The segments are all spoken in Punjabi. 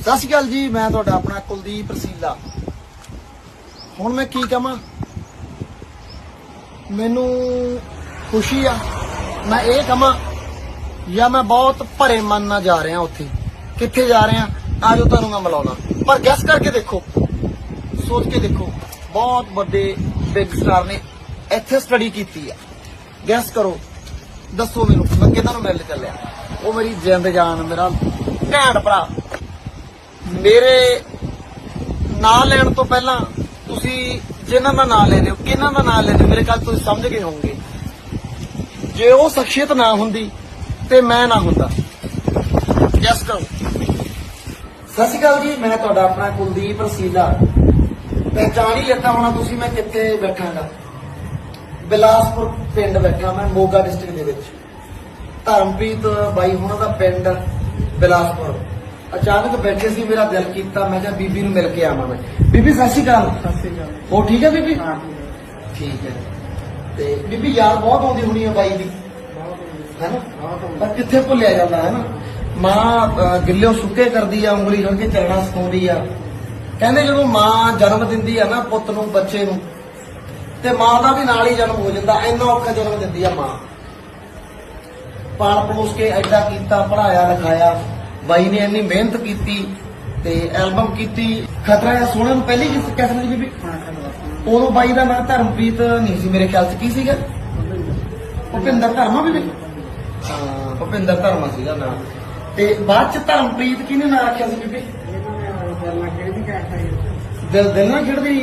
ਸਤਿ ਸ਼੍ਰੀ ਅਕਾਲ ਜੀ, ਮੈਂ ਤੁਹਾਡਾ ਆਪਣਾ ਕੁਲਦੀਪ ਰਸੀਲਾ। ਹੁਣ ਮੈਂ ਕੀ ਕਹਾਂ? ਮੈਨੂੰ ਖੁਸ਼ੀ ਆ। ਮੈਂ ਇਹ ਕਹਾਂ, ਜਾਂ ਮੈਂ ਬਹੁਤ ਭਰੇ ਮਨ ਨਾਲ ਜਾ ਰਿਹਾ ਉੱਥੇ। ਕਿੱਥੇ ਜਾ ਰਿਹਾ? ਆਜੋ ਤੁਹਾਨੂੰ ਮੈਂ ਮਿਲਾਉਣਾ। ਪਰ ਗੈਸ ਕਰਕੇ ਦੇਖੋ। ਸੋਚ ਕੇ ਦੇਖੋ। ਬਹੁਤ ਵੱਡੇ ਬਿਗ ਸਟਾਰ ਨੇ ਇੱਥੇ ਸਟੱਡੀ ਕੀਤੀ ਆ। ਗੈਸ ਕਰੋ। ਦੱਸੋ ਮੈਨੂੰ, ਮੈਂ ਕਿਹਨਾਂ ਨੂੰ ਮਿਲ ਚੱਲਿਆ? ਉਹ ਮੇਰੀ ਜਿੰਦ ਜਾਨ, ਮੇਰਾ ਭੈਣ ਭਰਾ। ਮੇਰੇ ਨਾਂ ਲੈਣ ਤੋਂ ਪਹਿਲਾਂ ਤੁਸੀਂ ਜਿਨ੍ਹਾਂ ਦਾ ਨਾਂ ਲੈਦੇ ਹੋ, ਕਿਹਨਾਂ ਦਾ ਨਾਂ ਲੈਦੇ ਹੋ, ਮੇਰੇ ਕੱਲ ਤੁਸੀਂ ਸਮਝ ਗਏ ਹੋਵੋਗੇ। ਜੇ ਉਹ ਸ਼ਖਸੀਅਤ ਨਾ ਹੁੰਦੀ ਤੇ ਮੈਂ ਨਾ ਹੁੰਦਾ। ਜਸ ਕਰੋ ਸਤਿ ਸ਼੍ਰੀ ਅਕਾਲ ਜੀ, ਮੈਂ ਤੁਹਾਡਾ ਆਪਣਾ ਕੁਲਦੀਪ ਰਸੀਲਾ। ਪਹਿਚਾਣ ਹੀ ਲਿੱਤਾ ਹੋਣਾ, ਤੁਸੀਂ ਮੈਂ ਕਿੱਥੇ ਬੈਠਾਂਗਾ? ਬਿਲਾਸਪੁਰ ਪਿੰਡ ਬੈਠਾ ਮੈਂ, ਮੋਗਾ ਡਿਸਟ੍ਰਿਕਟ ਦੇ ਵਿੱਚ। ਧਰਮਪ੍ਰੀਤ ਬਾਈ ਹੁਣਾਂ ਦਾ ਪਿੰਡ ਬਿਲਾਸਪੁਰ। ਅਚਾਨਕ ਬੈਠੇ ਸੀ ਮੇਰਾ ਦਿਲ ਕੀਤਾ ਮੈਂ ਕਿਹਾ ਬੀਬੀ ਨੂੰ ਮਿਲ ਕੇ ਆਵਾਂ ਮੈਂ ਬੀਬੀ ਸਤਿ ਸ਼੍ਰੀ ਅਕਾਲ। ਸਤਿ ਸ਼੍ਰੀ ਅਕਾਲ ਉਹ ਠੀਕ ਹੈ ਬੀਬੀ? ਹਾਂ ਠੀਕ ਹੈ। ਤੇ ਬੀਬੀ ਯਾਦ ਬਹੁਤ ਆਉਂਦੀ ਹੋਣੀ ਹੈ ਬਾਈ ਦੀ। ਹੈਨਾ? ਪਰ ਕਿੱਥੇ ਭੁੱਲਿਆ ਜਾਂਦਾ ਹੈ ਨਾ ਮਾਂ ਗਿੱਲਿਓ ਸੁੱਕੇ ਕਰਦੀ ਆ ਉਂਗਲੀ ਫੜ ਕੇ ਚੱਲਣਾ ਸਿਖਾਉਂਦੀ ਆ। ਕਹਿੰਦੇ ਜਦੋਂ ਮਾਂ ਜਨਮ ਦਿੰਦੀ ਆ ਨਾ ਪੁੱਤ ਨੂੰ ਬੱਚੇ ਨੂੰ ਤੇ ਮਾਂ ਦਾ ਵੀ ਨਾਲ ਹੀ ਜਨਮ ਹੋ ਜਾਂਦਾ ਇੰਨਾ ਔਖਾ ਜਨਮ ਦਿੰਦੀ ਆ ਮਾਂ। ਪਾਲ ਪਲੋਸ ਕੇ ਐਡਾ ਕੀਤਾ ਪੜਾਇਆ ਲਿਖਾਇਆ ਬਾਈ ਨੇ ਇੰਨੀ ਮਿਹਨਤ ਕੀਤੀ ਤੇ ਐਲਬਮ ਕੀਤੀ ਖਤਰਾ ਹੈ ਸੋਹਣੇ ਨੂੰ ਪਹਿਲੀ ਕਿਸ ਕਿਸਮ ਦੀ ਬੀਬੀ? ਉਦੋਂ ਬਾਈ ਦਾ ਨਾਮ ਧਰਮਪ੍ਰੀਤ ਨਹੀਂ ਸੀ ਮੇਰੇ ਖਿਆਲ 'ਚ ਕੀ ਸੀਗਾ? ਭੁਪਿੰਦਰ ਧਰਮਾ ਬੀਬੀ? ਹਾਂ ਭੁਪਿੰਦਰ ਧਰਮਾ ਸੀਗਾ ਨਾਮ ਤੇ ਬਾਅਦ 'ਚ ਧਰਮਪ੍ਰੀਤ ਕਿਹਨੇ ਨਾਂ ਰੱਖਿਆ ਸੀ ਬੀਬੀ? ਨੇ ਦਿਲ ਦਿਲ ਨਾਲ ਖੇਡਦੀ।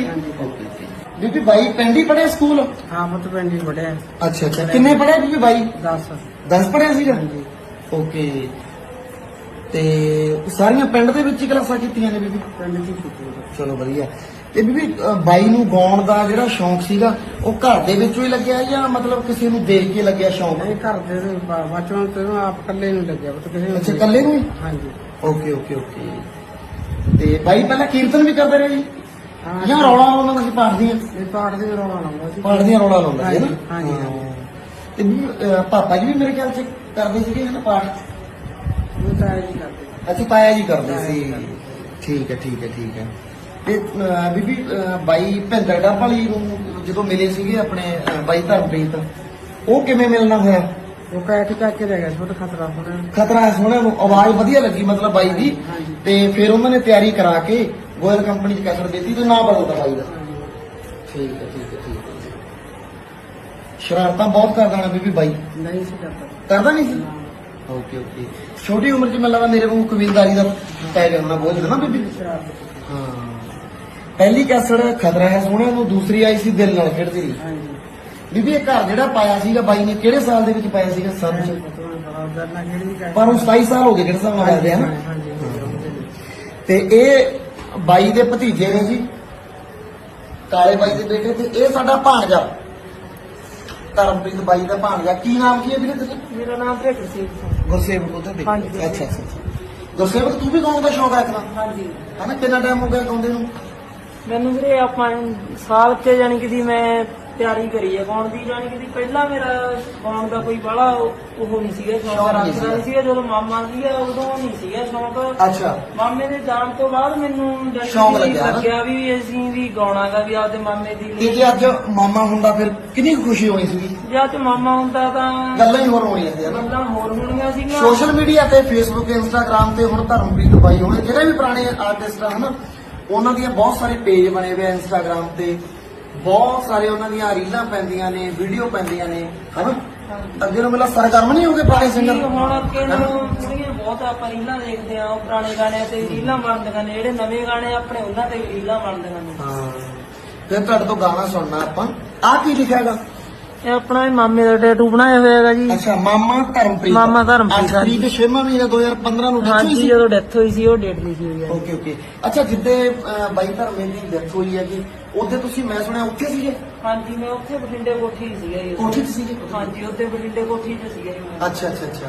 ਬੀਬੀ ਬਾਈ ਪਿੰਡ ਪੜਿਆ ਸਕੂਲ? ਹਾਂ ਮਤ ਪਿੰਡੀ ਬੜਿਆ ਅੱਛਾ ਅੱਛਾ। ਕਿੰਨੇ ਪੜਿਆ ਬੀਬੀ ਬਾਈ? 10 10 ਪੜਿਆ ਸੀਗਾ? ਓਕੇ ਤੇ ਸਾਰੀਆਂ ਪਿੰਡ ਦੇ ਵਿੱਚ ਹੀ ਕਲਾਸਾਂ ਕੀਤੀਆਂ ਨੇ ਬੀਬੀ? ਪਿੰਡ ਦੀ ਕੀਤੀ ਚਲੋ ਵਧੀਆ। ਤੇ ਬੀਬੀ ਅ, ਬਾਈ ਨੂੰ ਗਾਉਣ ਦਾ ਜਿਹੜਾ ਸ਼ੌਂਕ ਸੀਗਾ ਉਹ ਘਰ ਦੇ ਵਿੱਚੋਂ ਹੀ ਲੱਗਿਆ ਜਾਂ ਮਤਲਬ ਕਿਸੇ ਨੂੰ ਦੇਖ ਕੇ ਲੱਗਿਆ ਸ਼ੌਂਕ? ਇਹ ਘਰ ਦੇ ਦੇ ਬਚਪਨ ਤੋਂ ਆਪ ਇਕੱਲੇ ਨੂੰ ਲੱਗਿਆ ਬਤ ਕਿਸੇ ਨੂੰ ਅੱਛਾ ਇਕੱਲੇ ਨੂੰ ਹੀ? ਹਾਂਜੀ। Okay okay okay. ਤੇ ਬਾਈ ਪਹਿਲਾਂ ਕੀਰਤਨ ਵੀ ਕਰਦੇ ਰਹੇ ਜੀ? ਹਾਂ। ਜਾਂ ਰੌਲਾ ਉਹਨਾਂ ਦਾ ਸੀ ਪਾਠ ਦੀਆਂ? ਇਹ ਪਾਠ ਦੇ ਰੋਣਾ ਲਾਉਂਦਾ ਸੀ। ਪਾਠ ਦੀਆਂ ਰੌਲਾ ਲਾਉਂਦਾ ਸੀ ਹਾਂਜੀ, ਨਾ? ਹਾਂਜੀ, ਹਾਂ। ਤੇ ਅ, ਪਾਪਾ ਜੀ ਵੀ ਮੇਰੇ ਖਿਆਲ ਚ ਕਰਦੇ ਸੀਗੇ ਨਾ ਪਾਠ? ਅੱਛਾ ਤਾਇਆ ਜੀ ਕਰਦੇ। ਸੀ। ਠੀਕ ਹੈ ਠੀਕ ਹੈ ਠੀਕ ਹੈ। ਤੇ ਬੀਬੀ ਅ, ਬਾਈ ਭਿੰਦਰ ਡੱਬਾਲੀ ਨੂੰ ਜਦੋਂ ਮਿਲੇ ਸੀਗੇ ਆਪਣੇ ਬਾਈ ਧਰਮਪ੍ਰੀਤ ਉਹ ਕਿਵੇਂ ਮਿਲਣਾ ਹੋਇਆ? ਉਹ ਕਹਿ ਕੇ ਚੱਕ ਕੇ ਲੈ ਗਿਆ ਛੋਟਾ ਖਤਰਾ ਹੋਣਾ ਖਤਰਾ ਹੈ ਸੋਹਣੇ ਨੂੰ ਆਵਾਜ਼ ਵਧੀਆ ਲੱਗੀ ਮਤਲਬ ਬਾਈ ਦੀ। ਹਾਂਜੀ। ਤੇ ਫਿਰ ਉਹਨਾਂ ਨੇ ਤਿਆਰੀ ਕਰਾ ਕੇ ਗੋਇਲ ਕੰਪਨੀ ਚ ਕਸਰ ਦਿੱਤੀ ਤੇ ਨਾਂ ਬਦਲਦਾ ਬਾਈ ਦਾ। ਠੀਕ ਹੈ ਠੀਕ ਹੈ ਠੀਕ ਹੈ। ਸ਼ਰਾਰਤਾਂ ਬਹੁਤ ਕਰਦਾ ਨਾ ਬੀਬੀ ਬਾਈ? ਨਹੀਂ ਸੀ ਕਰਦਾ। ਕਰਦਾ ਨਹੀਂ ਸੀ? ਓਕੇ ਓਕੇ ਛੋਟੀ ਉਮਰ 'ਚ ਮੈਨੂੰ ਲੱਗਦਾ ਮੇਰੇ ਕੋਲ ਕਬੀਲਦਾਰੀ ਦਾ ਪੈ ਗਿਆ ਹੋਣਾ ਬੋਝ ਨਾ ਬੀਬੀ। ਹਾਂ। ਪਹਿਲੀ ਕਸਰ ਖਤਰਾ ਹੈ ਸੋਹਣਿਆਂ ਨੂੰ ਦੂਸਰੀ ਆਈ ਸੀ ਦਿਲ ਨਾਲ ਖੇਡਦੀ। ਰਹੀ ਹਾਂਜੀ। ਬੀਬੀ ਇਹ ਘਰ ਜਿਹੜਾ ਪਾਇਆ ਸੀਗਾ ਬਾਈ ਨੇ ਕਿਹੜੇ ਸਾਲ ਦੇ ਵਿੱਚ ਪਾਇਆ ਸੀਗਾ? ਸਨ ਚ ਪਰ ਉਹ 27 ਸਾਲ ਹੋ ਗਏ ਕਿਹੜੇ ਸਾਲ ਵੈਸੇ ਹੈ ਨਾ? ਤੇ ਇਹ ਬਾਈ ਦੇ ਭਤੀਜੇ ਨੇ ਜੀ ਕਾਲੇ ਬਾਈ ਦੇ ਬੇਟੇ ਤੇ ਇਹ ਸਾਡਾ ਭਾਣਜਾ। ਧਰਮਪ੍ਰੀਤ ਬਾਈ ਦਾ ਭਾਣਜਾ। ਕੀ ਨਾਮ ਕੀ ਹੈ ਵੀਰੇ ਤੇਰਾ? ਮੇਰਾ ਨਾਮ ਭੇਟ ਸੀ ਗੁਰਸੇਵਕ ਉਹਦਾ ਦੇ। ਹਾਂਜੀ, ਅੱਛਾ ਅੱਛਾ ਅੱਛਾ। ਗੁਰਸੇਵਕ ਤੂੰ ਵੀ ਗਾਉਣ ਦਾ ਸ਼ੌਕ ਰੱਖਦਾ ਹਾਂਜੀ। ਹਨਾ ਕਿੰਨਾ ਟਾਈਮ ਹੋ ਗਿਆ ਗਾਉਂਦੇ ਨੂੰ? ਮੈਨੂੰ ਵੀਰੇ ਆਪਾਂ ਸਾਲ ਚ ਜਾਣੀ ਕਿ ਦੀ ਮੈਂ ਤਿਆਰੀ ਕਰੀ ਹੈ। ਗਾਉਣ ਦੀ ਜਾਣੀ ਕਿ ਪਹਿਲਾਂ ਮੇਰਾ ਗਾਉਣ ਦਾ ਕੋਈ ਬੜਾ ਉਹ ਨਹੀਂ ਸੀਗਾ ਸ਼ੌਕ ਨਹੀਂ ਰੱਖਦਾ ਨਹੀਂ ਸੀਗਾ ਜਦੋਂ ਮਾਮਾ ਸੀਗਾ ਉਦੋਂ ਨਹੀਂ ਸੀਗਾ ਸ਼ੌਕ। ਅੱਛਾ। ਮਾਮੇ ਦੇ ਜਾਣ ਤੋਂ ਬਾਅਦ ਮੈਨੂੰ ਜਾਣੀ ਸ਼ੌਕ ਕਿ ਲੱਗਿਆ ਨਾ? ਲੱਗਿਆ ਵੀ ਅਸੀਂ ਵੀ ਗਾਉਣਾਗਾ ਵੀ ਆਪਦੇ ਮਾਮੇ ਦੀ ਤੇ ਜੇ ਅੱਜ ਮਾਮਾ ਹੁੰਦਾ ਫਿਰ ਕਿੰਨੀ ਕੁ ਖੁਸ਼ੀ ਹੋਣੀ ਸੀਗੀ? ਜਾਂ ਤੇ ਮਾਮਾ ਹੁੰਦਾ ਤਾਂ ਗੱਲਾਂ ਹੀ ਹੋਰ ਹੋਣੀਆਂ ਸੀ। ਹਨਾ ਗੱਲਾਂ ਹੋਰ ਹੋਣੀਆਂ ਸੀਗੀਆਂ। ਸੋਸ਼ਲ ਮੀਡੀਆ ਤੇ ਫੇਸਬੁੱਕ ਇੰਸਟਾਗ੍ਰam ਤੇ ਹੁਣ ਧਰਮਪ੍ਰੀਤ ਬਾਈ ਹੋਣੇ ਜਿਹੜੇ ਵੀ ਪੁਰਾਣੇ ਆਰਟਿਸਟ ਆ ਹਨਾ ਉਹਨਾਂ ਦੀਆਂ ਬਹੁਤ ਸਾਰੇ ਪੇਜ ਬਣੇ ਹੋਏ ਆ ਇੰਸਟਾਗ੍ਰam ਤੇ। ਬਹੁਤ ਸਾਰੇ ਉਹਨਾਂ ਦੀਆਂ ਰੀਲਾਂ ਪੈਂਦੀਆਂ ਨੇ ਵੀਡੀਓ ਪੈਂਦੀਆਂ ਨੇ ਹਨਾ? ਅੱਗੇ ਨੂੰ ਮੇਲਾ ਸਰਗਰਮ ਨਹੀਂ ਹੋਗੇ ਪੁਰਾਣੇ ਸਿੰਗਰ ਹੁਣ ਅੱਗੇ ਨੂੰ ਕੁੜੀਆਂ ਬਹੁਤ ਆਪਾਂ ਰੀਲਾਂ ਦੇਖਦੇ ਆ ਉਹ ਪੁਰਾਣੇ ਗਾਣਿਆਂ ਤੇ ਰੀਲਾਂ ਬਣਦੀਆਂ ਨੇ ਜਿਹੜੇ ਨਵੇਂ ਗਾਣੇ ਆਪਣੇ ਉਹਨਾਂ ਤੇ ਰੀਲਾਂ ਬਣਦੀਆਂ ਨੇ। ਹਾਂ। ਫਿਰ ਤੁਹਾਡੇ ਤੋਂ ਗਾਣਾ ਸੁਣਨਾ ਆਪਾਂ। ਆ ਕੀ ਲਿਖਿਆਗਾ ਇਹ ਆਪਣਾ ਇਹ ਮਾਮੇ ਦਾ ਟੈਟੂ ਬਣਾਇਆ ਹੋਇਆ ਹੈਗਾ ਜੀ। ਅੱਛਾ ਮਾਮਾ ਧਰਮਪ੍ਰੀਤ। ਮਾਮਾ ਧਰਮਪ੍ਰੀਤ, ਅੱਜ ਤਰੀਕ 6 ਮਹੀਨਾ 2015 ਨੂੰ ਡੈਥ ਹੋਈ ਸੀ। ਜਦੋਂ ਡੈਥ ਹੋਈ ਸੀ ਉਹ ਡੇਟ ਲਿਖੀ ਹੋਈ ਹੈ। ਓਕੇ ਓਕੇ ਅੱਛਾ ਜਿੱਦੇ ਬਾਈ ਧਰਮੇ ਦੀ ਡੈਥ ਹੋਈ ਹੈ ਜੀ ਉਹਦੇ ਤੁਸੀਂ ਮੈਂ ਸੁਣਿਆ ਉੱਥੇ ਸੀਗੇ? ਹਾਂਜੀ ਮੈਂ ਉੱਥੇ ਬਠਿੰਡੇ ਕੋਠੀ ਸੀਗਾ ਜੀ। ਕੋਠੀ 'ਚ ਸੀਗੇ? ਹਾਂਜੀ ਉੱਥੇ ਬਠਿੰਡੇ ਕੋਠੀ 'ਚ ਸੀਗਾ ਜੀ ਮੈਂ। ਅੱਛਾ ਅੱਛਾ ਅੱਛਾ।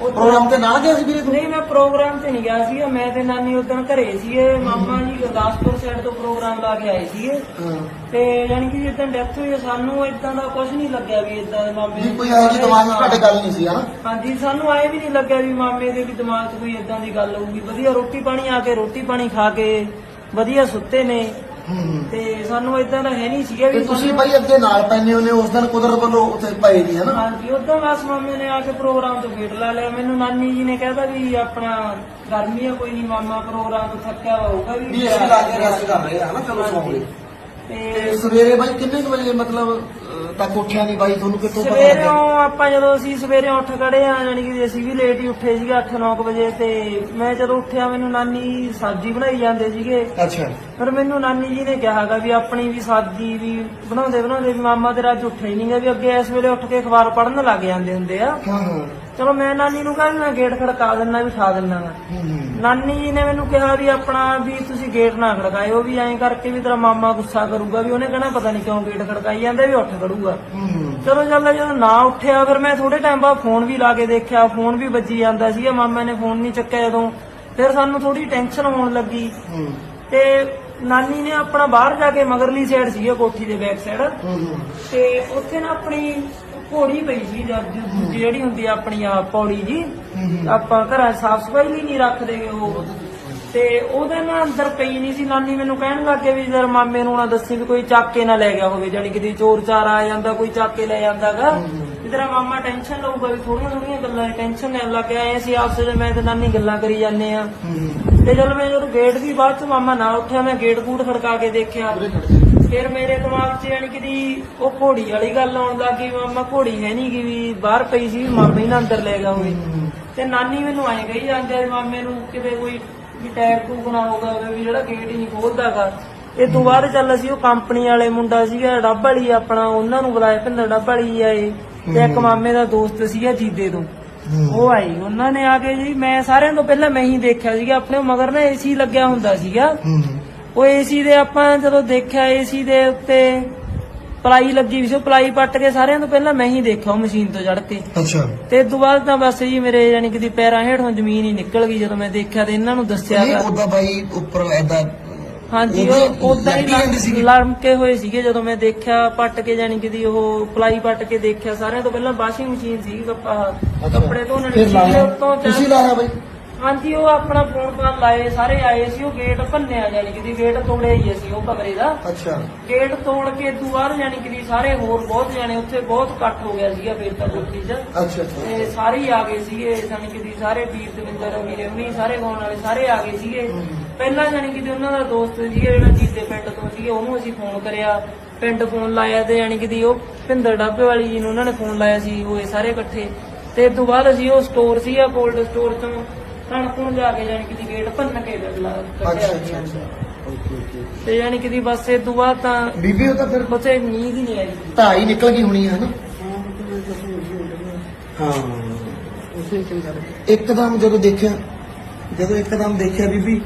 ਉਹ ਪ੍ਰੋਗਰਾਮ ਤੇ ਨਾਲ ਗਿਆ ਸੀ ਵੀਰੇ ਤੂੰ ਨਹੀਂ ਮੈਂ ਪ੍ਰੋਗਰਾਮ ਤੇ ਨਹੀਂ ਗਿਆ ਸੀਗਾ। ਮੈਂ ਤੇ ਨਾਨੀ ਉਦੋਂ ਘਰੇ ਸੀਗੇ। ਮਾਮਾ ਜੀ ਗੁਰਦਾਸਪੁਰ ਸਾਈਡ ਤੋਂ ਪ੍ਰੋਗਰਾਮ ਲਾ ਕੇ ਆਏ ਸੀਗੇ। ਹਾਂ। ਤੇ ਯਾਨੀ ਕਿ ਜਿੱਦਾਂ ਡੈਥ ਹੋਈ ਆ, ਸਾਨੂੰ ਇਦਾਂ ਦਾ ਕੁਝ ਨਹੀਂ ਲੱਗਿਆ ਵੀ ਇਦਾਂ ਦੇ ਮਾਮੇ ਜੀ ਕੋਈ ਇਹੋ ਜਿਹੀ ਦਿਮਾਗ 'ਚ ਤੁਹਾਡੇ ਗੱਲ ਨਹੀਂ ਸੀ ਹਨਾ? ਹਾਂਜੀ ਸਾਨੂੰ ਆਏ ਵੀ ਨਹੀਂ ਲੱਗਿਆ ਵੀ ਮਾਮੇ ਦੇ ਵੀ ਦਿਮਾਗ 'ਚ ਕੋਈ ਇਦਾਂ ਦੀ ਗੱਲ ਹੋਊਗੀ। ਵਧੀਆ ਰੋਟੀ ਪਾਣੀ ਆ ਕੇ ਰੋਟੀ ਪਾਣੀ ਖਾ ਕੇ ਵਧੀਆ ਸੁੱਤੇ ਨੇ। ਤੇ ਸਾਨੂੰ ਇਦਾਂ ਦਾ ਹੈ ਨਹੀਂ ਸੀਗਾ ਤੇ ਵੀ ਤੁਸੀਂ ਸਾਨੂੰ- ਬਾਈ ਅੱਗੇ ਨਾਲ ਪੈਨੇ ਹੁੰਦੇ ਉਸ ਦਿਨ ਕੁਦਰਤ ਵੱਲੋਂ ਉੱਥੇ ਪਏ ਨਹੀਂ ਹਨਾ ਹਾਂਜੀ ਉਦੋਂ ਬਸ ਮਾਮੇ ਨੇ ਆ ਕੇ ਪ੍ਰੋਗਰਾਮ ਤੋਂ ਗੇਟ ਲਾ ਲਿਆ। ਮੈਨੂੰ ਨਾਨੀ ਜੀ ਨੇ ਕਹਿਤਾ ਵੀ ਆਪਣਾ ਗਰਮੀ ਆ ਕੋਈ ਨਹੀਂ ਮਾਮਾ ਪ੍ਰੋਗਰਾਮ ਤੋਂ ਥੱਕਿਆ ਹੋਊਗਾ ਵੀ ਵੀ ਅਸੀਂ ਲਾ ਕੇ ਰੈਸਟ ਕਰ ਰਹੇ ਹਨਾ ਚਲੋ ਸੌਂਗੇ ਤੇ ਤੇ ਸਵੇਰੇ ਬਾਈ ਕਿੰਨੇ ਕੁ ਵਜੇ ਮਤਲਬ ਤੱਕ ਉੱਠਿਆ ਨਹੀਂ ਬਾਈ ਤੁਹਾਨੂੰ ਕਿੱਥੋਂ ਪਤਾ ਸਵੇਰੇ ਲੱਗਿਆ? ਆਪਾਂ ਜਦੋਂ ਅਸੀਂ ਸਵੇਰੇ ਉੱਠ ਖੜੇ ਆ ਯਾਨੀ ਕਿ ਅਸੀਂ ਵੀ ਲੇਟ ਹੀ ਉੱਠੇ ਸੀਗੇ 8-9 ਵਜੇ ਤੇ ਮੈਂ ਜਦੋਂ ਉੱਠਿਆ ਮੈਨੂੰ ਨਾਨੀ ਸਬਜ਼ੀ ਬਣਾਈ ਜਾਂਦੇ ਸੀਗੇ। ਅੱਛਾ। ਪਰ ਮੈਨੂੰ ਨਾਨੀ ਜੀ ਨੇ ਕਿਹਾਗਾ ਵੀ ਆਪਣੀ ਵੀ ਸਬਜ਼ੀ ਵੀ ਬਣਾਉਂਦੇ ਬਣਾਉਂਦੇ ਵੀ ਮਾਮਾ ਤੇਰਾ ਅੱਜ ਉੱਠਿਆ ਹੀ ਨਹੀਂਗਾ ਵੀ ਅੱਗੇ ਇਸ ਵੇਲੇ ਉੱਠ ਕੇ ਅਖਬਾਰ ਪੜ੍ਹਨ ਲੱਗ ਜਾਂਦੇ ਹੁੰਦੇ ਆ। ਹਾਂ ਹਾਂ। ਚਲੋ ਮੈਂ ਨਾਨੀ ਨੂੰ ਕਹਿੰਦਾ ਮੈਂ ਗੇਟ ਖੜਕਾ ਦਿੰਦਾ ਵੀ ਠਾ ਦਿੰਦਾ ਗਾ ਨਾਨੀ ਜੀ ਨੇ ਮੈਨੂੰ ਕਿਹਾ ਵੀ ਆਪਣਾ ਵੀ ਤੁਸੀਂ ਗੇਟ ਨਾ ਖੜਕਾਇਓ ਵੀ ਐਂ ਕਰਕੇ ਵੀ ਤੇਰਾ ਮਾਮਾ ਗੁੱਸਾ ਕਰੂਗਾ ਵੀ ਉਹਨੇ ਕਹਿਣਾ ਪਤਾ ਨਹੀਂ ਕਿਉਂ ਗੇਟ ਖੜਕਾਈ ਜਾਂਦੇ ਵੀ ਉੱਠ ਖੜੂਗਾ। ਚਲੋ ਚੱਲ ਜਦੋਂ ਨਾ ਉੱਠਿਆ, ਫਿਰ ਮੈਂ ਥੋੜੇ ਟਾਈਮ ਬਾਅਦ ਫੋਨ ਵੀ ਲਾ ਕੇ ਦੇਖਿਆ ਫੋਨ ਵੀ ਵੱਜੀ ਜਾਂਦਾ ਸੀਗਾ, ਮਾਮਾ ਨੇ ਫੋਨ ਨਹੀਂ ਚੱਕਿਆ ਜਦੋਂ। ਫਿਰ ਸਾਨੂੰ ਥੋੜੀ ਟੈਨਸ਼ਨ ਹੋਣ ਲੱਗੀ। ਤੇ ਨਾਨੀ ਨੇ ਆਪਣਾ ਬਾਹਰ ਜਾ ਕੇ ਮਗਰਲੀ ਸਾਈਡ ਸੀਗਾ, ਕੋਠੀ ਦੇ ਬੈਕ ਸਾਈਡ ਤੇ ਉੱਥੇ ਨਾ ਆਪਣੀ ਘੋੜੀ ਪਈ ਸੀ ਜਦ- ਜਿਹੜੀ ਹੁੰਦੀ ਆ ਆਪਣੀ ਆ ਪੌੜੀ ਜੀ। ਆਪਾਂ ਘਰਾਂ ਸਾਫ਼ ਸਫ਼ਾਈ ਲਈ ਨਹੀਂ ਰੱਖਦੇ ਉਹ ਤੇ ਉਹਦੇ ਨਾਲ ਅੰਦਰ ਪਈ ਨਹੀਂ ਸੀ ਨਾਨੀ ਮੈਨੂੰ ਕਹਿਣ ਲੱਗੇ ਵੀ ਜਰ ਮਾਮੇ ਨੂੰ ਨਾ ਦੱਸੀ ਵੀ ਕੋਈ ਚੱਕ ਕੇ ਨਾ ਲੈ ਗਿਆ ਹੋਵੇ ਜਾਨੀ ਕਿਤੇ ਚੋਰ ਚਾਰ ਆ ਜਾਂਦਾ ਕੋਈ ਚੱਕ ਕੇ ਲੈ ਜਾਂਦਾਗਾ ਤੇਰਾ ਮਾਮਾ ਟੈਨਸ਼ਨ ਲਊਗਾ ਵੀ ਥੋੜੀਆਂ ਥੋੜੀਆਂ ਗੱਲਾਂ ਟੈਨਸ਼ਨ ਲੈਣ ਲੱਗ ਗਿਆ ਐ ਸੀ ਆਪਸੇ ਵਿੱਚ ਮੈਂ ਤੇ ਨਾਨੀ ਗੱਲਾਂ ਕਰੀ ਜਾਂਦੇ ਆ। ਤੇ ਜਦੋਂ ਮੈਂ ਜਦੋਂ ਗੇਟ ਦੀ ਬਾਅਦ ਚ ਮਾਮਾ ਨਾ ਉੱਠਿਆ ਮੈਂ ਗੇਟ ਗੂਟ ਖੜਕਾ ਕੇ ਦੇਖਿਆ। ਫਿਰ ਮੇਰੇ ਦਿਮਾਗ 'ਚ ਯਾਨੀ ਕਿ ਦੀ ਉਹ ਘੋੜੀ ਵਾਲੀ ਗੱਲ ਆਉਣ ਲੱਗੀ ਮਾਮਾ ਘੋੜੀ ਹੈ ਨਹੀਂ ਕਿ ਵੀ ਬਾਹਰ ਪਈ ਸੀ ਮਾਮਾ ਹੀ ਨਾ ਅੰਦਰ ਲੈ ਗਿਆ ਹੋਵੇ। ਤੇ ਨਾਨੀ ਮੈਨੂੰ ਐਂ ਕਹੀ ਜਾਂਦੇ ਮਾਮੇ ਨੂੰ ਕਿਤੇ ਕੋਈ ਵੀ ਟਾਇਰ ਟੂਕ ਨਾ ਹੋਗਾ ਵੀ ਜਿਹੜਾ ਗੇਟ ਹੀ ਨਹੀਂ ਖੋਲਦਾਗਾ ਇਹ ਤੋਂ ਬਾਅਦ ਚੱਲ ਅਸੀਂ ਉਹ ਕੰਪਨੀ ਵਾਲੇ ਮੁੰਡਾ ਸੀਗਾ ਡੱਬ ਵਾਲੀ ਆਪਣਾ ਉਹਨਾਂ ਨੂੰ ਬੁਲਾਇਆ ਭਿੰਦਰ ਡੱਬ ਵਾਲੀ ਆਏ ਤੇ ਇੱਕ ਮਾਮੇ ਦਾ ਦੋਸਤ ਸੀਗਾ ਜੀਦੇ ਤੋਂ। ਉਹ ਆਈ ਉਹਨਾਂ ਨੇ ਆ ਕੇ ਜੀ ਮੈਂ ਸਾਰਿਆਂ ਤੋਂ ਪਹਿਲਾਂ ਮੈਂ ਹੀ ਦੇਖਿਆ ਸੀਗਾ ਆਪਣੇ ਮਗਰ ਨਾ ਏਸੀ ਲੱਗਿਆ ਹੁੰਦਾ ਸੀਗਾ। ਉਹ ਏਸੀ ਦੇ ਆਪਾਂ ਜਦੋਂ ਦੇਖਿਆ ਏਸੀ ਦੇ ਉੱਤੇ ਪਲਾਈ ਲੱਗੀ ਵੀ ਸੀ ਉਹ ਪਲਾਈ ਪੱਟ ਕੇ ਸਾਰਿਆਂ ਤੋਂ ਪਹਿਲਾਂ ਮੈਂ ਹੀ ਦੇਖਿਆ ਉਹ ਮਸ਼ੀਨ ਤੋਂ ਚੜ ਕੇ। ਅੱਛਾ। ਤੇ ਇਸ ਤੋਂ ਬਾਅਦ ਤਾਂ ਬਸ ਜੀ ਮੇਰੇ ਯਾਨੀ ਕਿ ਦੀ ਪੈਰਾਂ ਹੇਠੋਂ ਜ਼ਮੀਨ ਹੀ ਨਿਕਲ ਗਈ ਜਦੋਂ ਮੈਂ ਦੇਖਿਆ ਤੇ ਇਹਨਾਂ ਨੂੰ ਦੱਸਿਆ ਗਾ। ਉਹਦਾ ਬਾਈ ਉੱਪਰ ਐਦਾ ਹਾਂਜੀ ਉਹਦੇ ਉਹ ਉਦਾਂ ਹੀ ਲੱਗੀ ਜਾਂਦੀ ਸੀਗੀ? ਲੜਮਕੇ ਹੋਏ ਸੀਗੇ ਜਦੋਂ ਮੈਂ ਦੇਖਿਆ ਪੱਟ ਕੇ ਯਾਨੀ ਕਿ ਦੀ ਉਹ ਪਲਾਈ ਪੱਟ ਕੇ ਦੇਖਿਆ ਸਾਰਿਆਂ ਤੋਂ ਪਹਿਲਾਂ ਵਾਸ਼ਿੰਗ ਮਸ਼ੀਨ ਸੀ ਕੱਪਾ ਕੱਪੜੇ ਧੋਣ ਵਾਲੀ ਫਿਰ ਲਾਇਆ ਚੱਲ- ਤੁਸੀਂ ਲਾਇਆ ਬਾਈ। ਹਾਂਜੀ ਉਹ ਆਪਣਾ ਫੋਨ ਫਾਨ ਲਾਏ ਸਾਰੇ ਆਏ ਸੀ ਉਹ ਗੇਟ ਭੰਨਿਆ ਯਾਨੀ ਕਿ ਦੀ ਗੇਟ ਤੋੜਿਆ ਹੀ ਅਸੀਂ ਉਹ ਕਮਰੇ ਦਾ। ਅੱਛਾ। ਗੇਟ ਤੋੜ ਕੇ ਦੁਆਰ ਯਾਨੀ ਕਿ ਵੀ ਸਾਰੇ ਹੋਰ ਬਹੁਤ ਜਾਣੇ ਉੱਥੇ ਬਹੁਤ ਇਕੱਠ ਹੋ ਗਿਆ ਸੀਗਾ ਫੇਰ ਤਾਂ ਕੋਠੀ 'ਚ। ਅੱਛਾ ਅੱਛਾ। ਤੇ ਸਾਰੇ ਹੀ ਆ ਗਏ ਸੀਗੇ ਯਾਨੀ ਕਿ ਵੀ ਸਾਰੇ ਵੀਰ ਦਵਿੰਦਰ ਵੀਰੇ ਉਹਨੀ ਸਾਰੇ ਗਾਉਣ ਵਾਲੇ ਸਾਰੇ ਆ ਗਏ ਸੀਗੇ। ਪਹਿਲਾਂ ਯਾਨੀ ਕਿ ਵੀ ਉਹਨਾਂ ਦਾ ਦੋਸਤ ਸੀਗਾ ਜਿਹੜਾ ਜੀਤੇ ਪਿੰਡ ਤੋਂ ਸੀਗੇ ਉਹਨੂੰ ਅਸੀਂ ਫੋਨ ਕਰਿਆ। ਪਿੰਡ ਫੋਨ ਲਾਇਆ ਤੇ ਯਾਨੀ ਕਿ ਦੀ ਉਹ ਭਿੰਦਰ ਡਾਬੇ ਵਾਲੀ ਜੀ ਨੂੰ ਉਹਨਾਂ ਨੇ ਫੋਨ ਲਾਇਆ ਸੀ ਹੋਏ ਸਾਰੇ ਇਕੱਠੇ। ਤੇ ਇਸ ਤੋਂ ਬਾਅਦ ਅਸੀਂ ਉਹ ਸਟੋਰ ਸੀਗਾ ਕੋਲਡ ਸਟੋਰ ਤੋਂ ਕਣਕ ਨੂੰ ਜਾ ਕੇ ਯਾਨੀ ਕਿ ਦੀ ਗੇਟ ਭੰਨ ਕੇ ਲਾ ਅੱਛਾ ਕੱਢਿਆ ਅੱਛਾ ਸੀ। ਅੱਛਾ। ਓਕੇ ਓਕੇ ਤੇ ਯਾਨੀ ਕਿ ਦੀ ਬਸ ਇਹ ਤੋਂ ਬਾਅਦ ਤਾਂ ਬੀਬੀ ਉਹ ਤਾਂ ਫਿਰ ਬਸੇ ਨੀਂਦ ਹੀ ਨਹੀਂ ਆਈ। ਢਾਈ ਨਿਕਲ ਗਈ ਹੋਣੀ ਹੈ ਨਾ ਹਾਂ ਇੱਕਦਮ ਜਦੋਂ ਦੇਖਿਆ ਜਦੋਂ ਇੱਕਦਮ ਦੇਖਿਆ ਬੀਬੀ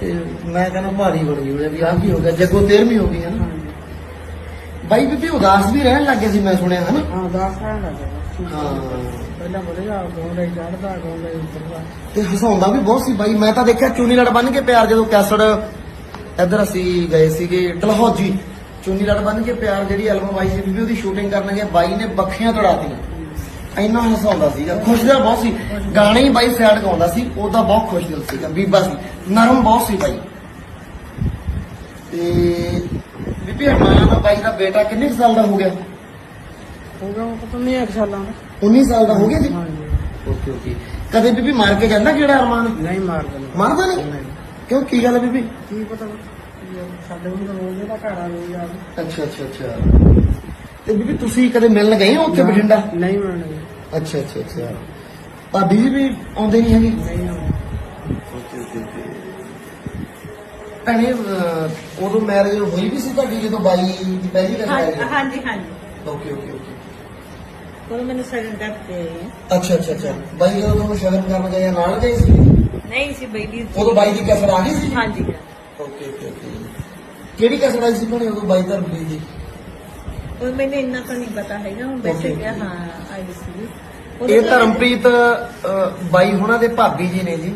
ਤੇ ਮੈਂ ਕਹਿੰਦਾ ਭਾਰੀ ਬਣ ਗਈ ਉਹਨੇ ਵੀ ਆਹ ਕੀ ਹੋ ਗਿਆ ਜੱਗੋ 13ਵੀਂ ਹੋ ਗਈ ਹੈ। ਨਾ ਬਾਈ ਬੀਬੀ ਉਦਾਸ ਵੀ ਰਹਿਣ ਲੱਗੇ ਸੀ ਮੈਂ ਸੁਣਿਆ ਹੈ ਨਾ ਹਾਂ ਦਾਸ ਰਹਿਣ ਲੱਗਾ ਹਾਂ। ਪਹਿਲਾਂ ਬੋਲੇਗਾ ਗੋਂਡਾ ਚੜਦਾ ਗੋਂਡਾ ਹੀ ਤੇ ਹਸਾਉਂਦਾ ਵੀ ਬਹੁਤ ਸੀ ਬਾਈ। ਮੈਂ ਤਾਂ ਦੇਖਿਆ ਚੂਨੀ ਲੜ ਬੰਨ ਕੇ ਪਿਆਰ ਜਦੋਂ ਕੈਸਟ ਇੱਧਰ ਅਸੀਂ ਗਏ ਸੀਗੇ ਡਲਹੌਜੀ। ਚੂਨੀ ਲੜ ਬੰਨ ਕੇ ਪਿਆਰ ਜਿਹੜੀ ਐਲਬਮ ਆਈ ਸੀ ਬੀਬੀ, ਉਹਦੀ ਸ਼ੂਟਿੰਗ ਕਰਨ ਗਏ ਬਾਈ ਨੇ ਬੱਖੀਆਂ ਤੜਾਤੀਆਂ। ਇੰਨਾ ਹਸਾਉਂਦਾ ਸੀਗਾ। ਖੁਸ਼ ਬਹੁਤ ਸੀ। ਗਾਣੇ ਹੀ ਬਾਈ ਸੈਡ ਗਾਉਂਦਾ ਸੀ। ਉਹਦਾ ਬਹੁਤ ਖੁਸ਼ ਦਿਲ ਸੀਗਾ। ਬੀਬਾ ਸੀ। ਨਰਮ ਬਹੁਤ ਸੀ ਬਾਈ। ਤੇ ਬੀਬੀ, ਹਰਮਾਨ ਬਾਈ ਦਾ ਬੇਟਾ ਕਿੰਨੇ ਕੁ ਸਾਲ ਦਾ ਹੋ ਗਿਆ? ਹੋ ਗਿਆ ਪਤਾ ਨਹੀਂ ਇੱਕ ਸਾਲਾਂ ਦਾ। 19 ਸਾਲ ਦਾ ਹੋ ਗਿਆ ਜੀ? ਹਾਂਜੀ। Okay okay. ਕਦੇ ਬੀਬੀ ਮਾਰ ਕੇ ਜਾਂਦਾ ਕਿਹੜਾ ਅਰਮਾਨ? ਨਹੀਂ ਮਾਰਦਾ ਮਾਰਦਾ ਨਹੀਂ? ਕਿਉਂ? ਕੀ ਗੱਲ ਹੈ ਬੀਬੀ? ਕੀ ਪਤਾ ਸਾਡੇ ਨੂੰ ਤਾਂ ਰੋਜ਼ ਦਾ ਘਰ ਆ ਰੋਜ਼ ਆ। ਅੱਛਾ ਅੱਛਾ ਅੱਛਾ। ਤੇ ਬੀਬੀ ਤੁਸੀਂ ਕਦੇ ਮਿਲਣ ਗਏ ਹੋ ਉੱਥੇ ਬਠਿੰਡਾ? ਨਹੀਂ ਮਿਲਣਾ ਅੱਛਾ ਅੱਛਾ ਅੱਛਾ। ਭਾਬੀ ਜੀ ਵੀ ਆਉਂਦੇ ਨਹੀਂ ਹੈਗੇ? ਨਹੀਂ ਭੈਣੇ ਅਹ, ਉਦੋਂ ਮੈਰਿਜ ਹੋਈ ਵੀ ਸੀ ਤੁਹਾਡੀ ਜਦੋਂ ਬਾਈ ਦੀ ਪਹਿਲੀ ਗੱਲ ਹਾਂਜੀ ਹਾਂਜੀ। ਓਕੇ ਓਕੇ ਓਕੇ ਉਹ ਮੈਨੂੰ ਸਗਨ ਕਰਕੇ ਆਏ ਆ। ਅੱਛਾ ਅੱਛਾ ਅੱਛਾ। ਬਾਈ ਜਦੋਂ ਤੁਹਾਨੂੰ ਸ਼ਗਨ ਕਰਨ ਗਏ ਨਾਲ ਗਏ ਸੀ? ਨਹੀਂ ਸੀ ਬੈਲੀ ਉਦੋਂ ਬਾਈ ਦੀ ਕਸਰ ਆ ਗਈ ਸੀ? ਹਾਂਜੀ। ਓਕੇ ਓਕੇ ਓਕੇ ਕਿਹੜੀ ਕਸਰ ਆਈ ਸੀ ਭੈਣੇ ਉਦੋਂ ਬਾਈ ਧਰਮ ਦੀ? ਉਹ ਮੈਨੂੰ ਇੰਨਾ ਤਾਂ ਨਹੀਂ ਪਤਾ ਹੈਗਾ ਹੁਣ ਵੈਸੇ Okay. ਕਿਹਾ ਹਾਂ ਆਈ ਸੀ। ਇਹ ਧਰਮਪ੍ਰੀਤ ਅ, ਬਾਈ ਹੁਣਾਂ ਦੇ ਭਾਬੀ ਜੀ ਨੇ ਜੀ।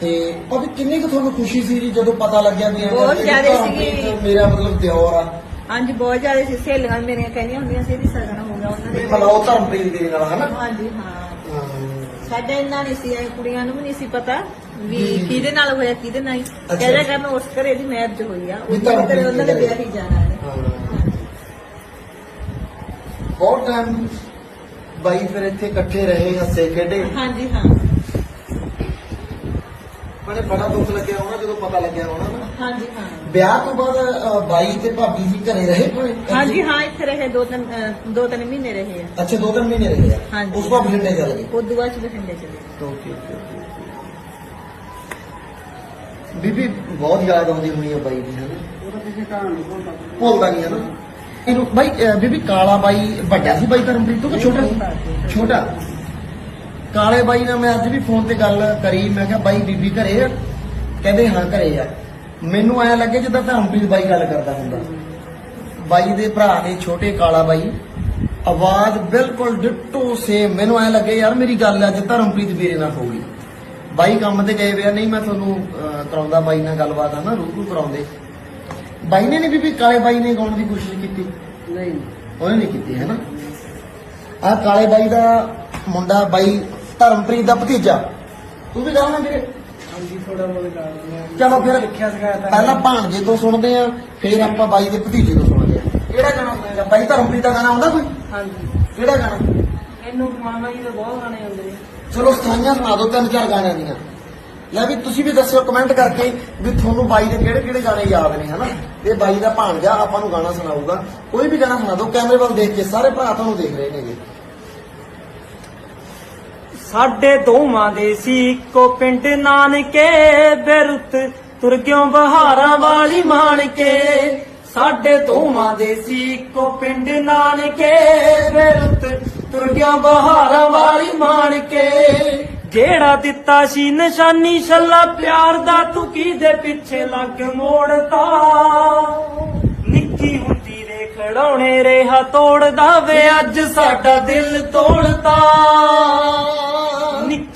ਤੇ ਉਹ ਕਿੰਨੀ ਕੁ ਤੁਹਾਨੂੰ ਖੁਸ਼ੀ ਸੀ ਜੀ ਜਦੋਂ ਪਤਾ ਲੱਗਿਆ ਵੀ ਬਹੁਤ ਧਰਮਪ੍ਰੀਤ। ਮੇਰਾ ਮਤਲਬ ਦਿਓਰ ਆ? ਹਾਂਜੀ ਬਹੁਤ ਜ਼ਿਆਦਾ ਸੀ ਸਹੇਲੀਆਂ ਮੇਰੀਆਂ ਕਹਿੰਦੀਆਂ ਹੁੰਦੀਆਂ ਸੀ ਵੀ ਸਗਨ ਹੋ ਗਿਆ ਉਹਨਾਂ ਦੇ ਮਲਾਓ ਧਰਮਪ੍ਰੀਤ ਦੇ ਨਾਲ ਹਨਾ? ਹਾਂਜੀ ਹਾਂ। ਸਾਡੇ ਇੰਨਾ ਨਹੀਂ ਸੀ ਇਹ ਕੁੜੀਆਂ ਨੂੰ ਵੀ ਨਹੀਂ ਸੀ ਪਤਾ ਵੀ। ਕਿਹਦੇ ਨਾਲ ਹੋਇਆ ਕਿਹਦੇ ਨਾਲ। ਕਹਿੰਦਾ ਕਰਨ ਉਸ ਘਰੇ ਦੀ ਮੈਰਿਜ ਹੋਈ ਆ ਉਹ ਘਰੇ ਉਹਨਾਂ ਦੇ ਵਿਆਹ ਹੀ ਜਾਣਾ ਹੈ। ਹਾਂ। ਬਹੁਤ ਟਾਈਮ ਬਾਈ ਫਿਰ ਇੱਥੇ ਇਕੱਠੇ ਰਹੇ ਹੱਸੇ ਖੇਡੇ। ਹਾਂਜੀ ਹਾਂ। ਬੜੇ ਬੜਾ ਦੁੱਖ ਲੱਗਿਆ ਹੋਣਾ ਜਦੋਂ ਪਤਾ ਲੱਗਿਆ ਹੋਣਾ ਨਾ। ਹਾਂਜੀ ਹਾਂ। ਵਿਆਹ ਤੋਂ ਬਾਅਦ ਅ, ਬਾਈ ਤੇ ਭਾਬੀ ਜੀ ਘਰੇ ਰਹੇ ਹੋਏ ਹਾਂਜੀ ਹਾਂ ਇੱਥੇ ਰਹੇ ਦੋ ਤਿੰਨ ਅਹ, ਦੋ ਤਿੰਨ ਮਹੀਨੇ ਰਹੇ ਆ। ਅੱਛਾ ਦੋ ਤਿੰਨ ਮਹੀਨੇ ਰਹੇ ਆ। ਹਾਂਜੀ। ਉਸ ਤੋਂ ਬਾਅਦ ਬਠਿੰਡੇ ਚਲੇ ਗਏ? ਉਦੋਂ ਬਾਅਦ ਚ ਬਠਿੰਡੇ ਚਲੇ ਓਕੇ ਬੀਬੀ ਬਹੁਤ ਯਾਦ ਆਉਂਦੀ ਹੋਣੀ ਹੈ ਬਾਈ ਦੀ ਹਨਾ? ਭੁੱਲਦਾ। ਨਹੀਂ ਹੈ ਨਾ ਇਹਨੂੰ ਬਾਈ ਅਹ ਬੀਬੀ ਕਾਲਾ ਬਾਈ ਵੱਡਾ ਸੀ ਬਾਈ ਧਰਮਪ੍ਰੀਤ ਤੋਂ ਕਿ ਛੋਟਾ ਸੀ। ਛੋਟਾ। ਕਾਲੇ ਬਾਈ ਨਾਲ ਮੈਂ ਅੱਜ ਵੀ ਫੋਨ ਤੇ ਗੱਲ ਕਰੀ ਮੈਂ ਕਿਹਾ ਬਾਈ ਬੀਬੀ ਘਰੇ ਆ? ਕਹਿੰਦੇ ਹਾਂ ਘਰੇ ਆ। ਮੈਨੂੰ ਐਂ ਲੱਗੇ ਜਿੱਦਾਂ ਧਰਮਪ੍ਰੀਤ ਬਾਈ ਗੱਲ ਕਰਦਾ ਹੁੰਦਾ। ਬਾਈ ਦੇ ਭਰਾ ਨੇ ਛੋਟੇ ਕਾਲਾ ਬਾਈ ਆਵਾਜ਼ ਬਿਲਕੁਲ ਡਿੱਟੋ ਸੇਮ ਮੈਨੂੰ ਐਂ ਲੱਗੇ ਯਾਰ ਮੇਰੀ ਗੱਲ ਅੱਜ ਧਰਮਪ੍ਰੀਤ ਵੀਰੇ ਨਾਲ ਹੋਊਗੀ ਬਾਈ ਕੰਮ ਤੇ ਗਏ ਵੇ ਨਹੀਂ ਮੈਂ ਤੁਹਾਨੂੰ ਕਰਾਉਂਦਾ ਬਾਈ ਨਾਲ ਗੱਲਬਾਤ ਆ ਨਾ ਰੂਬਰੂ ਕਰਾਉਂਦੇ। ਬਾਈ ਨੇ ਨਹੀਂ ਬੀਬੀ ਕਾਲੇ ਬਾਈ ਨੇ ਗਾਉਣ ਦੀ ਕੋਸ਼ਿਸ਼ ਕੀਤੀ? ਨਹੀਂ। ਉਹਨੇ ਨਹੀਂ ਕੀਤੀ ਹੈ ਨਾ? ਆ ਕਾਲੇ ਬਾਈ ਦਾ ਮੁੰਡਾ ਬਾਈ ਧਰਮਪ੍ਰੀਤ ਦਾ ਭਤੀਜਾ। ਤੂੰ ਵੀ ਗਾਉਣਾ ਵੀਰੇ? ਹਾਂਜੀ ਥੋੜਾ ਬਹੁਤ ਗਾ ਦਿੰਦੇ ਚਲੋ ਫਿਰ ਸਿੱਖਿਆ ਸਿਖਾਇਆ ਤਾਂ ਪਹਿਲਾਂ ਭਾਣਜੇ ਤੋਂ ਸੁਣਦੇ ਆ ਫਿਰ ਆਪਾਂ ਬਾਈ ਦੇ ਭਤੀਜੇ ਤੋਂ ਸੁਣਦੇ ਆ। ਕਿਹੜਾ ਗਾਣਾ ਸੁਣੇਗਾ ਬਾਈ ਧਰਮਪ੍ਰੀਤ ਦਾ ਗਾਣਾ ਆਉਂਦਾ ਕੋਈ? ਹਾਂਜੀ। ਕਿਹੜਾ ਗਾਣਾ? ਮੈਨੂੰ ਮਾਮਾ ਜੀ ਦੇ ਬਹੁਤ ਗਾਣੇ ਆਉਂਦੇ ਨੇ। ਚਲੋ ਸਥਾਈਆਂ ਸੁਣਾ ਦਿਓ ਤਿੰਨ ਚਾਰ ਗਾਣਿਆਂ ਦੀਆਂ। ਲੈ ਵੀ ਤੁਸੀਂ ਵੀ ਦੱਸਿਓ ਕਮੈਂਟ ਕਰਕੇ ਵੀ ਤੁਹਾਨੂੰ ਬਾਈ ਦੇ ਕਿਹੜੇ ਕਿਹੜੇ ਗਾਣੇ ਯਾਦ ਨੇ ਹਨਾ? ਇਹ ਬਾਈ ਦਾ ਭਾਣਜਾ ਆਪਾਂ ਨੂੰ ਗਾਣਾ ਸੁਣਾਊਗਾ। ਕੋਈ ਵੀ ਗਾਣਾ ਸੁਣਾ ਦਿਓ ਕੈਮਰੇ ਵੱਲ ਦੇਖ ਕੇ ਸਾਰੇ ਭਰਾ ਤੁਹਾਨੂੰ ਦੇਖ ਰਹੇ ਨੇਗੇ। ਸਾਡੇ ਦੋਵਾਂ ਦੇ ਸੀ ਇੱਕੋ ਪਿੰਡ ਨਾਨਕੇ, ਬੇਰੁੱਤ ਤੁਰ ਗਿਓ ਬਹਾਰਾਂ ਵਾਲੀ ਮਾਨਕੇ। ਸਾਡੇ ਦੋਵਾਂ ਦੇ ਸੀ ਇੱਕੋ ਪਿੰਡ ਨਾਨਕੇ, ਬੇਰੁੱਤ ਤੁਰ ਗਿਓ ਬਹਾਰਾਂ ਵਾਲੀ ਮਾਣ ਕੇ ਜਿਹੜਾ ਦਿੱਤਾ ਸੀ ਨਿਸ਼ਾਨੀ ਛੱਲਾ, ਪਿਆਰ ਦਾ ਤੂੰ ਕਿਹਦੇ ਪਿੱਛੇ ਲੱਗ ਮੋੜਤਾ। ਨਿੱਕੀ ਹੁੰਦੀ ਦੇ ਖੜਾਉਣੇ ਰੇਹਾ ਤੋੜਦਾ ਵੇ, ਅੱਜ ਸਾਡਾ ਦਿਲ ਤੋੜਤਾ।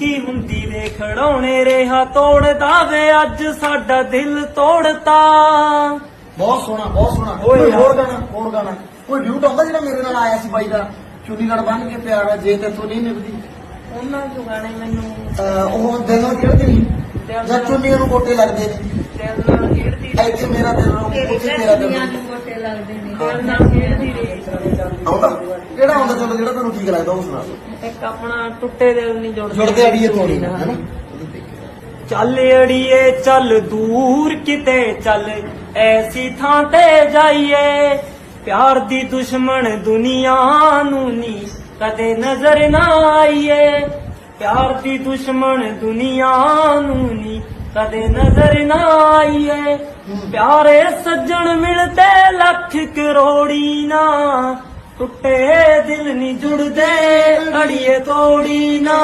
ਨਿੱਕੀ ਹੁੰਦੀ ਦੇ ਖੜਾਉਣੇ ਰੇਹਾ ਤੋੜਦਾ ਵੇ ਅੱਜ ਸਾਡਾ ਦਿਲ ਤੋੜਤਾ। ਬਹੁਤ ਸੋਹਣਾ ਬਹੁਤ ਸੋਹਣਾ। ਓਏ ਕੋਈ। ਹੋਰ ਗਾਣਾ ਹੋਰ ਗਾਣਾ। ਕੋਈ ਡਿਊਟ ਆਉਂਦਾ ਜਿਹੜਾ ਮੇਰੇ ਨਾਲ ਆਇਆ ਸੀ ਬਾਈ ਦਾ? ਚੁੰਨੀ ਨਾਲ ਬੰਨ ਕੇ ਪਿਆਰ ਜੇ ਤੇਥੋਂ ਨਹੀਂ ਨਿਭਦੀ। ਉਹਨਾਂ ਤੋਂ ਗਾਣੇ ਮੈਨੂੰ ਅਹ ਉਹ ਦਿਲ ਨਾਲ ਖੇਡਦੇ ਨਹੀਂ ਜਾਂ ਚੁੰਨੀਆਂ ਨੂੰ ਕੋਟੇ ਲੱਗਦੇ ਨੇ। ਦਿਲ ਨਾਲ ਖੇਡਦੀ ਇੱਥੇ ਮੇਰਾ ਦਿਲ ਰੋ ਤੇਰੀ ਉੱਥੇ ਤੇਰਾ ਦਿਲ ਰੋ। ਨੂੰ ਗੋਟੇ ਲੱਗਦੇ ਨੇ। ਦਿਲ ਨਾਲ ਖੇਡਦੀ ਰਹੀ। ਆਉਂਦਾ। ਕਿਹੜਾ ਆਉਂਦਾ? ਚਲੋ ਜਿਹੜਾ ਤੁਹਾਨੂੰ ਠੀਕ ਲੱਗਦਾ ਉਹ ਸੁਣਾ। ਦਿਓ ਇੱਕ ਆਪਣਾ ਟੁੱਟੇ ਦਿਲ ਨਹੀਂ ਜੁੜਦੇ। ਜੁੜਦੇ ਅੜੀਏ ਤੋੜੀ ਨਾ ਨਾ ਹੈਨਾ? ਚੱਲ ਅੜੀਏ ਚੱਲ ਦੂਰ ਕਿਤੇ ਚੱਲ ਐਸੀ ਥਾਂ ਤੇ ਜਾਈਏ। ਪਿਆਰ ਦੀ ਦੁਸ਼ਮਣ ਦੁਨੀਆ ਨੂੰ ਨੀ ਕਦੇ ਨਜ਼ਰ ਨਾ ਆਈਏ। ਪਿਆਰ ਦੀ ਦੁਸ਼ਮਣ ਦੁਨੀਆ ਨੂੰ ਨੀ ਕਦੇ ਨਜ਼ਰ ਨਾ ਆਈਏ। ਪਿਆਰੇ ਸੱਜਣ ਮਿਲਦੇ ਲੱਖ ਕਰੋੜੀ ਨਾ ਟੁੱਟੇ ਦਿਲ ਨਹੀਂ ਜੁੜਦੇ। ਅੜੀਏ ਤੋੜੀ ਨਾ।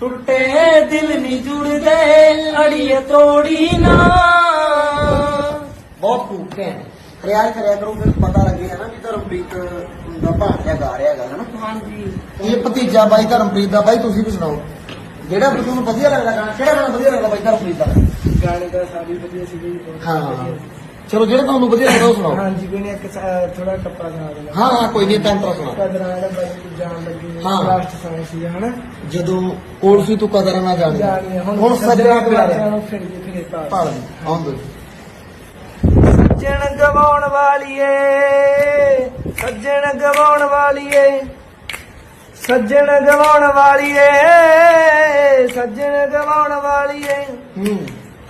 ਟੁੱਟੇ ਦਿਲ ਨਹੀਂ ਜੁੜਦੇ ਅੜੀਏ ਤੋੜੀ ਨਾ। ਬਹੁਤ ਖੂਬ ਹੈ। ਰਿਆਜ਼ ਕਰਿਆ ਕਰੋ ਫਿਰ ਪਤਾ ਲੱਗੇ ਹੈ ਨਾ ਵੀ ਧਰਮਪ੍ਰੀਤ ਦਾ ਭਾਣਜਾ ਗਾ ਰਿਹਾ ਹੈਗਾ ਹਨਾ ਹਾਂਜੀ। ਇਹ ਭਤੀਜਾ ਬਾਈ ਧਰਮਪ੍ਰੀਤ ਦਾ ਬਾਈ ਤੁਸੀਂ ਵੀ ਸੁਣਾਓ। ਜਿਹੜਾ ਵੀ ਤੁਹਾਨੂੰ ਵਧੀਆ ਲੱਗਦਾ ਗਾਣਾ ਕਿਹੜਾ ਗਾਣਾ ਵਧੀਆ ਲੱਗਦਾ ਬਾਈ ਧਰਮਪ੍ਰੀਤ ਦਾ? ਗਾਣੇ ਦਾ ਸਾਰੀ ਵਧੀਆ ਸੀ ਜੀ ਹਾਂ। ਚਲੋ ਜਿਹੜਾ ਤੁਹਾਨੂੰ ਵਧੀਆ ਲੱਗਦਾ ਉਹ ਸੁਣਾਓ। ਹਾਂਜੀ ਕੋਈ ਨਹੀਂ ਇੱਕ ਥੋੜਾ ਟੱਪਾ ਸੁਣਾ ਦੇਣਾ ਹਾਂ ਹਾਂ ਕੋਈ ਨਹੀਂ ਤੰਤਰਾ ਸੁਣਾ। ਕਦਰਾਂ ਦਾ ਬਾਈ ਜਾਣ ਲੱਗੀ ਹਾਂ। ਲਾਸਟ ਸਾਇੰਸ ਸੀ ਹਨਾ? ਜਦੋਂ ਕੋਲ ਸੀ ਤੂੰ ਕਦਰ ਨਾ ਜਾਣੀ। ਜਾਣੀ ਹੈ, ਹੁਣ ਸੱਜਣਾ ਪਿਆਰਿਆ ਨੂੰ ਫਿਰ ਫਿਰ ਪਾ ਭਾਲ ਆਉਂਦੇ ਸੱਜਣ ਗਵਾਉਣ ਵਾਲੀਏ ਸੱਜਣ ਗਵਾਉਣ ਵਾਲੀਏ ਸੱਜਣ ਗਵਾਉਣ ਵਾਲੀਏ ਸੱਜਣ ਗਵਾਉਣ ਵਾਲੀਏ। ਹੂੰ।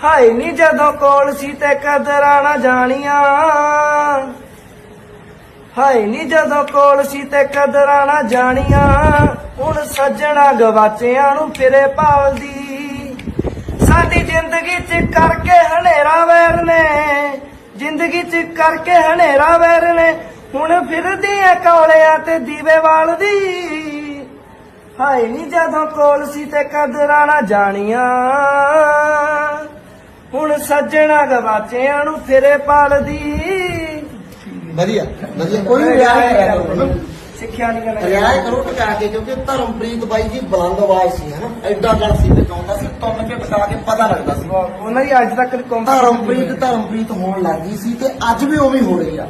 ਹਾਏ ਨੀ ਜਦੋਂ ਕੋਲ ਸੀ ਤੇ ਕਦਰਾਂ ਨਾ ਜਾਣੀਆਂ। ਹਾਏ ਨੀ ਜਦੋਂ ਕੋਲ ਸੀ ਤੇ ਕਦਰਾਂ ਨਾ ਜਾਣੀਆਂ। ਹੁਣ ਸੱਜਣਾ ਗਵਾਚਿਆਂ ਨੂੰ ਫਿਰੇ ਭਾਲਦੀ। ਸਾਡੀ ਜ਼ਿੰਦਗੀ ਚ ਕਰਕੇ ਹਨੇਰਾ ਵੈਰ ਨੇ। ਜ਼ਿੰਦਗੀ ਚ ਕਰਕੇ ਹਨੇਰਾ ਵੈਰ ਨੇ। ਹੁਣ ਫਿਰਦੀ ਐ ਕੌਲਿਆਂ ਤੇ ਦੀਵੇ ਵਾਲਦੀ। ਹਾਏ ਨੀ ਜਦੋਂ ਕੋਲ ਸੀ ਤੇ ਕਦਰਾਂ ਨਾ ਜਾਣੀਆਂ। ਹੁਣ ਸੱਜਣਾ ਗਵਾਚਿਆਂ ਨੂੰ ਫਿਰੇ ਪਾਲਦੀ। ਵਧੀਆ ਵਧੀਆ ਕੋਈ ਵੀ ਰਿਆਜ਼ ਕਰਿਆ ਕਰੋ। ਸਿੱਖਿਆ ਨਹੀਂ ਕਰਨਾ। ਰਿਆਇ ਕਰੋ ਟਕਾ ਕੇ ਕਿਉਂਕਿ ਧਰਮਪ੍ਰੀਤ ਬਾਈ ਜੀ ਬੁਲੰਦ ਆਵਾਜ਼ ਸੀ ਹਨਾ? ਐਡਾ ਗੱਲ ਸੀ ਤੇ ਗਾਉਂਦਾ ਸੀ ਤੁੰਨ ਕੇ ਟਕਾ ਕੇ ਪਤਾ ਲੱਗਦਾ ਸੀ। ਉਹਨਾਂ ਦੀ ਅੱਜ ਤੱਕ ਧਰਮਪ੍ਰੀਤ ਧਰਮਪ੍ਰੀਤ ਹੋਣ ਲੱਗੀ ਸੀ ਤੇ ਅੱਜ ਵੀ ਉਵੇਂ ਹੋ ਰਹੀ ਆ।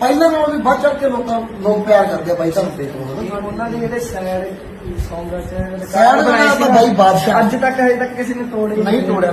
ਪਹਿਲਾਂ ਨਾਲੋਂ ਵੀ ਵੱਧ ਚੜ ਕੇ ਲੋਕਾਂ ਲੋਕ ਪਿਆਰ ਕਰਦੇ ਆ ਬਾਈ ਧਰਮਪ੍ਰੀਤ ਨੂੰ ਹਨਾ? ਉਹਨਾਂ ਦੇ ਜਿਹੜੇ ਸੈਡ ਸੌਂਗ ਸੈਡ ਦਾ ਤਾਂ ਬਾਈ ਬਾਦਸ਼ਾਹ। ਅੱਜ ਤੱਕ ਹਜੇ ਤੱਕ ਕਿਸੇ ਨੇ ਤੋੜੇ ਨਹੀਂ। ਤੋੜਿਆ।